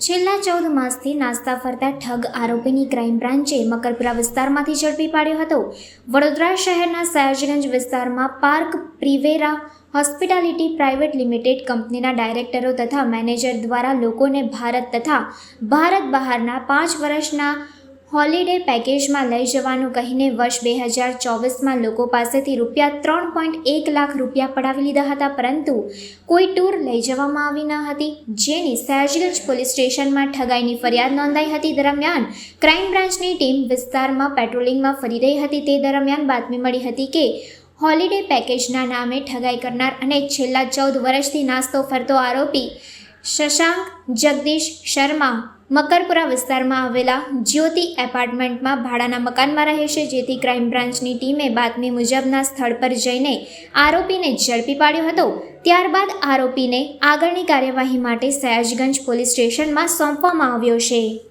છેલ્લા ચૌદ માસથી નાસ્તા ફરતા ઠગ આરોપીની ક્રાઇમ બ્રાન્ચે મકરપુરા વિસ્તારમાંથી ઝડપી પાડ્યો હતો. વડોદરા શહેરના સયાજગંજ વિસ્તારમાં Park Privera Hospitality Private Limited કંપનીના ડાયરેક્ટરો તથા મેનેજર દ્વારા લોકોને ભારત તથા ભારત બહારના પાંચ વર્ષના હોલિડે પેકેજમાં લઈ જવાનું કહીને વર્ષ બે હજાર ચોવીસમાં લોકો પાસેથી રૂપિયા ત્રણ પોઈન્ટ એક લાખ રૂપિયા પડાવી લીધા હતા, પરંતુ કોઈ ટૂર લઈ જવામાં આવી ન હતી, જેની સયાજગંજ પોલીસ સ્ટેશનમાં ઠગાઈની ફરિયાદ નોંધાઈ હતી. દરમિયાન ક્રાઇમ બ્રાન્ચની ટીમ વિસ્તારમાં પેટ્રોલિંગમાં ફરી રહી હતી. તે દરમિયાન બાતમી મળી હતી કે હોલિડે પેકેજના નામે ઠગાઈ કરનાર અને છેલ્લા ચૌદ વર્ષથી નાસ્તો ફરતો આરોપી શશાંક જગદીશ શર્મા મકરપુરા વિસ્તારમાં આવેલા જ્યોતિ એપાર્ટમેન્ટમાં ભાડાના મકાનમાં રહે છે, જેથી ક્રાઇમ બ્રાન્ચની ટીમે બાતમી મુજબના સ્થળ પર જઈને આરોપીને ઝડપી પાડ્યો હતો. ત્યારબાદ આરોપીને આગળની કાર્યવાહી માટે સયાજગંજ પોલીસ સ્ટેશનમાં સોંપવામાં આવ્યો છે.